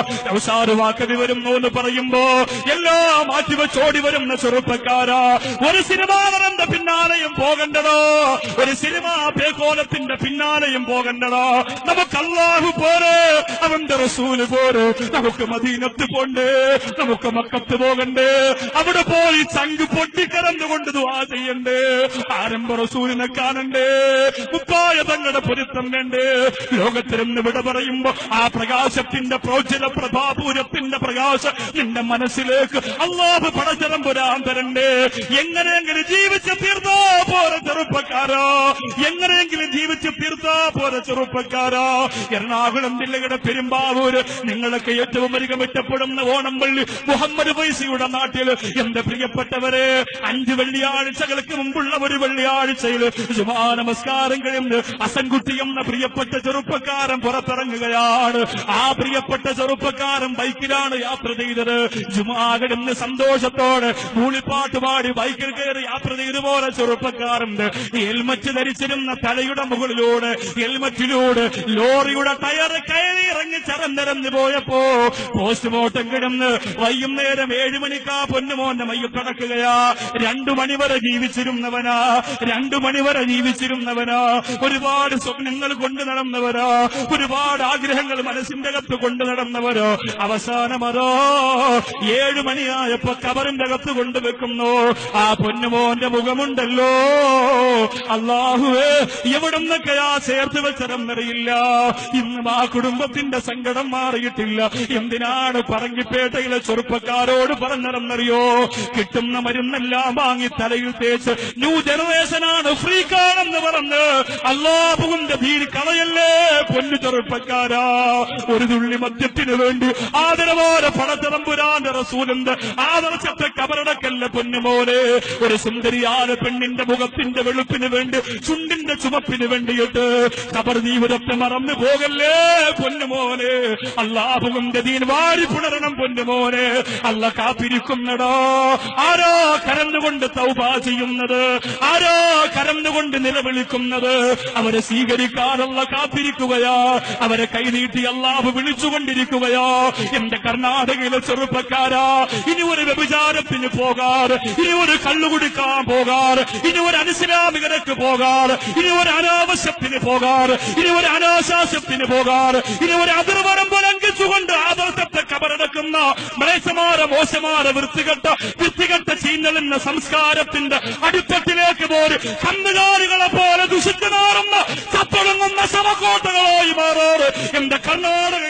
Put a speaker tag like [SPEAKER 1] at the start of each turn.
[SPEAKER 1] അവസാന വരുന്നു എന്ന് പറയുമ്പോ എല്ലാം മാറ്റിവെച്ചോടി വരുന്ന ചെറുപ്പക്കാരാ. ഒരു സിനിമാ നടന്റെ പിന്നാലെയും പോകണ്ടതോ. ഒരു സിനിമാ പേകോലത്തിന്റെ പിന്നാലെയും പോകണ്ടതോ. നമുക്ക് അള്ളാഹു പോരെ അവന്റെ റസൂൽ പോരെ. നമുക്ക് മദീനത്ത് പോണ്ടേ നമുക്ക് മക്കത്ത് പോകണ്ടേ. അവിടെ പോയി ചങ്ക് പൊട്ടിക്കരന്നുകൊണ്ട് ദുവാ ചെയ്യണ്ടേ. ആരംഭ റസൂലിനെ കാണണ്ടേ. മുപ്പായ തങ്ങളുടെ പൊരുത്തം വേണ്ടേ. ലോകത്തിരുന്ന് വിട പറയുമ്പോ ആ പ്രകാശത്തിന്റെ പ്രോജ്വല പ്രഭാപൂരത്തിന്റെ പ്രകാശം നിന്റെ മനസ്സിലേക്ക് അള്ളാഹ് പടച്ചരം പുരാൻ തരണ്ടേ. എങ്ങനെയെങ്കിലും ജീവിച്ച് തീർന്നോ പോലെ ചെറുപ്പക്കാരോ. എങ്ങനെയെങ്കിലും ജീവിച്ച് തീർത്താ പോലെ ചെറുപ്പക്കാരാ. എറണാകുളം ജില്ലയുടെ പെരുമ്പാവൂര് നിങ്ങളൊക്കെ ഏറ്റവും അധികം ഇഷ്ടപ്പെടുന്ന ഓണം പള്ളി മുഹമ്മദ് ഫൈസിയുടെ നാട്ടിൽ. എന്റെ പ്രിയപ്പെട്ടവരെ അഞ്ച് വെള്ളിയാഴ്ചകൾക്ക് മുമ്പുള്ള ഒരു വെള്ളിയാഴ്ചയിൽ ജുമാ നമസ്കാരം കഴിഞ്ഞ് അസൻകുട്ടി എന്ന പ്രിയപ്പെട്ട ചെറുപ്പക്കാരൻ പുറത്തിറങ്ങുകയാണ്. ആ പ്രിയപ്പെട്ട ചെറുപ്പക്കാരൻ ബൈക്കിലാണ് യാത്ര ചെയ്തത്. ജുമാ സന്തോഷത്തോടെ മൂളിപ്പാട്ട് പാടി ബൈക്കിൽ കയറി യാത്ര ചെയ്തുപോലെ ചെറുപ്പക്കാരുണ്ട്. ഹെൽമറ്റ് ധരിച്ചിരുന്ന തലയുടെ മുകളിലൂടെ ഹെൽമറ്റിലൂടെ ലോറിയുടെ ടയർ കയറി ഇറങ്ങി ചരന്നിറങ്ങി പോയപ്പോ പോസ്റ്റ്മോർട്ടം കിടന്ന് വൈകുന്നേരം ഏഴു മണിക്കാ പൊന്നുമോന്റെ മയ്യ കടക്കുകയാ. രണ്ടു മണിവരെ ജീവിച്ചിരുന്നവനാ. രണ്ടു മണിവരെ ജീവിച്ചിരുന്നവനാ. ഒരുപാട് സ്വപ്നങ്ങൾ കൊണ്ടു നടന്നവരാ. ഒരുപാട് ആഗ്രഹങ്ങൾ മനസ്സിന്റെ അകത്ത് കൊണ്ടു നടന്നവരോ. അവസാനമതോ ഏഴു മണിയായപ്പോ കബറിന്റെ കൊണ്ടുവെക്കുന്നു ആ പൊന്നുമോന്റെ മുഖമുണ്ടല്ലോ. അള്ളാഹുവേ എവിടുന്നൊക്കെയാ ചേർത്ത് വെച്ചതെന്നറിയില്ല ഇന്നും ആ കുടുംബത്തിന്റെ സങ്കടം മാറിയിട്ടില്ല. എന്തിനാണ് പറങ്കിപ്പേട്ടയിലെ ചെറുപ്പക്കാരോട് പറഞ്ഞതെന്നറിയോ? കിട്ടുന്ന മരുന്നെല്ലാം വാങ്ങി തലയിൽ തേച്ച് ന്യൂ ജനറേഷനാണ് ഫ്രീക്കാണെന്ന് പറഞ്ഞ് അള്ളാഹുവിന്റെ ഭീതി കളയല്ലേ? പൊന്നു ചെറുപ്പക്കാരാ ഒരു തുള്ളി മദ്യത്തിന് വേണ്ടി ആദരവോടെ പടത്തിറമ്പുരാന്റെ റസൂലുണ്ട് ആദർശത്തെ കബറടക്കല്ല പൊന്നുമോനെ ഒരു സുന്ദരിയായ പെണ്ണിന്റെ മുഖത്തിന്റെ വെളുപ്പിന് വേണ്ടി ചുണ്ടിന്റെ ചുമപ്പിന് വേണ്ടിയിട്ട് കബർ ജീവിതത്തെ മറന്നു പോകല്ലേ പൊന്നുമോനെ അള്ളാഹുവിന്റെ ദീൻ വാരി പുണരണം പൊന്നുമോനെ അല്ല കാത്തിരിക്കുന്നടോ? ആരോ കരന്നുകൊണ്ട് തൗബ ചെയ്യുന്നത്? ആരോ കരന്നുകൊണ്ട് നിലവിളിക്കുന്നത് അവരെ സ്വീകരിക്കാനുള്ള കാത്തിരിക്കുകയാ. അവരെ കൈനീട്ടി അള്ളാഹു വിളിച്ചുകൊണ്ടിരിക്കുകയോ. എന്റെ കർണാടകയിലെ ചെറുപ്പക്കാരാ. ഇനി ഒരു വ്യഭിചാരത്തിന് പോകാർ. ഇനി ഒരു കള്ളുകുടിക്കാൻ പോകാർ. ഇനി ഒരു അനിസ്ലാമികരക്ക് പോകാർ. ഇനി ഒരു അനാവശ്യത്തിന് പോകാർ. ഇനി ഒരു അനാശാസ്യത്തിന് പോകാർ. ഇനി ഒരു അതിർവരമ്പ് ലംഘിച്ചുകൊണ്ട് ആദർശത്തെ കബറടക്കുന്ന മലേശമാര മോശമാര വൃത്തികെട്ട വൃത്തികെട്ട ചീഞ്ഞളിന്ന സംസ്കാരത്തിന്റെ അടിത്തട്ടിലേക്ക് പോര്. കന്നുകാലികളെ പോലെ ദുഷിച്ചു നാറുന്ന ചത്തൊടുങ്ങുന്ന ശവക്കോട്ടകളായി മാറാറ്. എന്റെ പ്രിയപ്പെട്ട